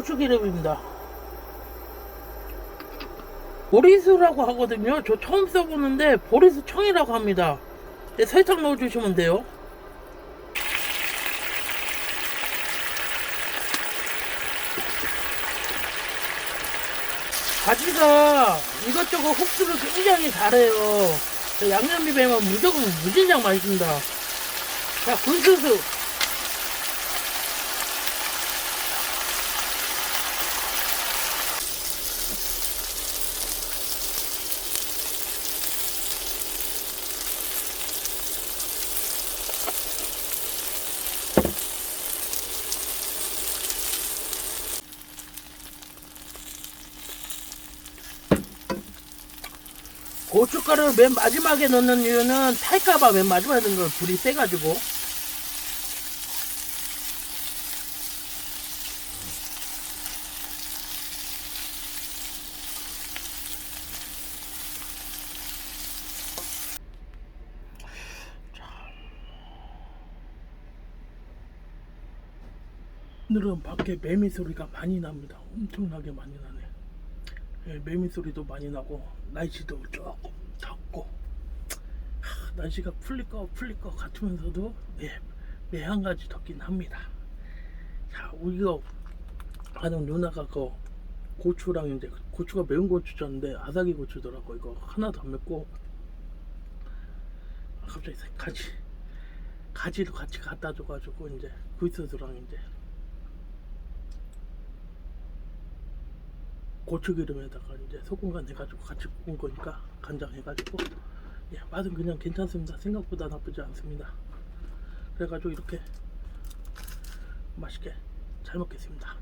고추기름입니다. 보리수라고 하거든요. 저 처음 써보는데 보리수 청이라고 합니다. 네, 설탕 넣어주시면 돼요. 가지가 이것저것 흡수를 굉장히 잘해요. 저 양념비빔은 무조건 무진장 맛있습니다. 자, 군수수. 고춧가루를 맨 마지막에 넣는 이유는 탈까봐 맨 마지막에 넣는 걸 불이 세가지고 오늘은 밖에 매미 소리가 많이 납니다. 엄청나게 많이 나네. 예, 매미 소리도 많이 나고 날씨도 조금 덥고 하, 날씨가 풀릴 거 풀릴 거 같으면서도 예, 매한 가지 덥긴 합니다. 자, 우리가 하는 누나가 그 고추랑 이제 고추가 매운 고추였는데 아삭이 고추더라고 이거 하나도 안 맵고 아, 갑자기 가지 가지도 같이 갖다 줘가지고 이제 굴소스랑 이제 고추기름에다가 이제 소금 간 해가지고 같이 구운 거니까 간장 해가지고 예, 맛은 그냥 괜찮습니다. 생각보다 나쁘지 않습니다. 그래가지고 이렇게 맛있게 잘 먹겠습니다.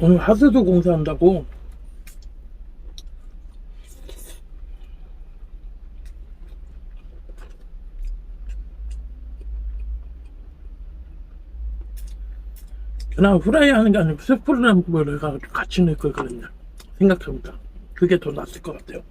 오늘 하수도 공사한다고 그냥 후라이 하는 게 아니고 스프를 해가지고 같이 넣을 걸 그랬냐 생각합니다. 그게 더 낫을 것 같아요.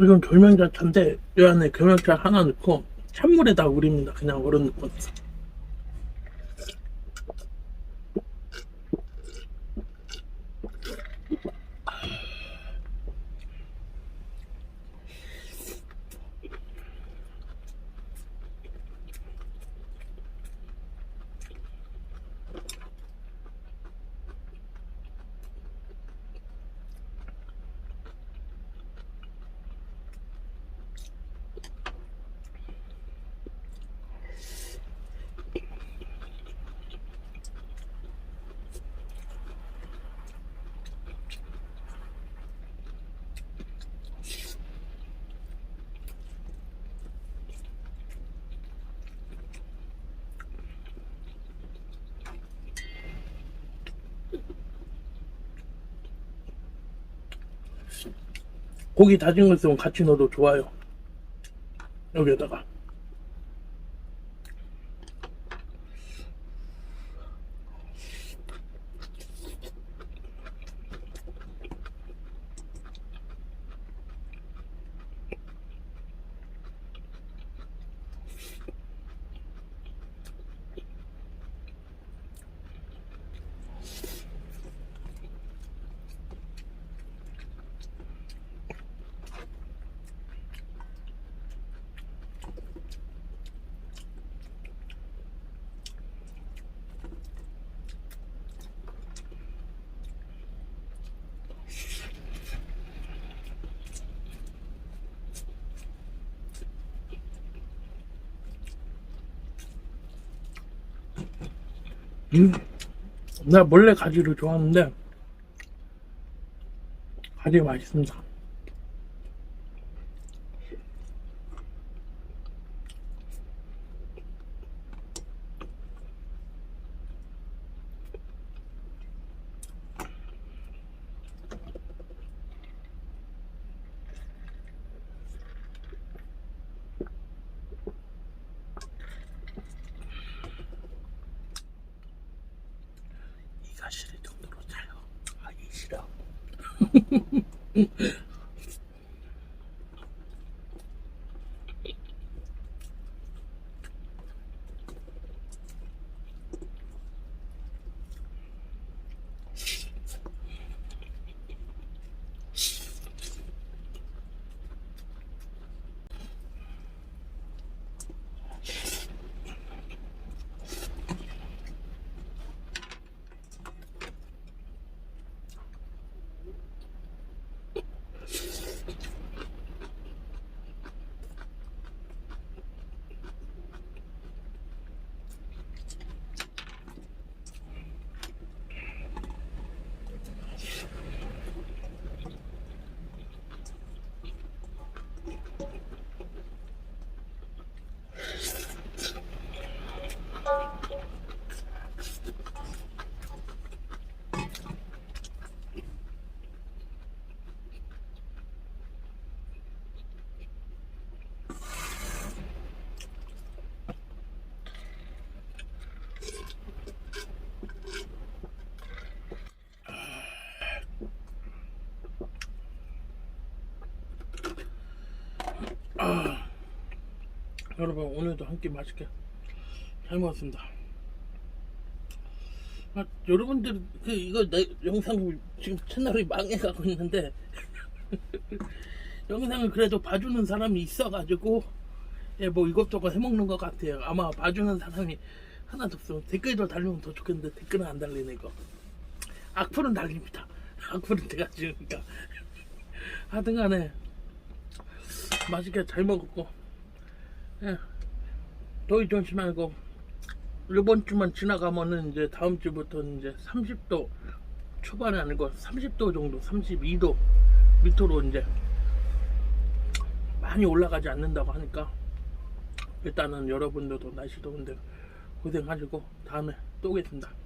이건 결명자차인데 이 안에 결명자 하나 넣고 찬물에다 우립니다. 그냥 얼음 넣고. 고기 다진 거 있으면 같이 넣어도 좋아요. 여기에다가. 음, 나 원래 가지를 좋아하는데 가지 맛있습니다. 싫을 정도로 짜요. 하기 싫어. 여러분 오늘도 한 끼 맛있게 잘 먹었습니다. 아, 여러분들 그 이거 내 영상 지금 채널이 망해가고 있는데 영상을 그래도 봐주는 사람이 있어가지고 예, 뭐 이것저것 해먹는 것 같아요. 아마 봐주는 사람이 하나도 없어. 댓글도 달리면 더 좋겠는데 댓글은 안 달리네 이거. 악플은 달립니다. 악플은 제가 지으니까 하여튼간에 맛있게 잘 먹었고 예. 더위 조심 말고 이번 주만 지나가면은 이제 다음 주부터는 이제 30도 초반이 아니고 30도 정도, 32도 밑으로 이제 많이 올라가지 않는다고 하니까 일단은 여러분들도 날씨 더운데 고생하시고 다음에 또 오겠습니다.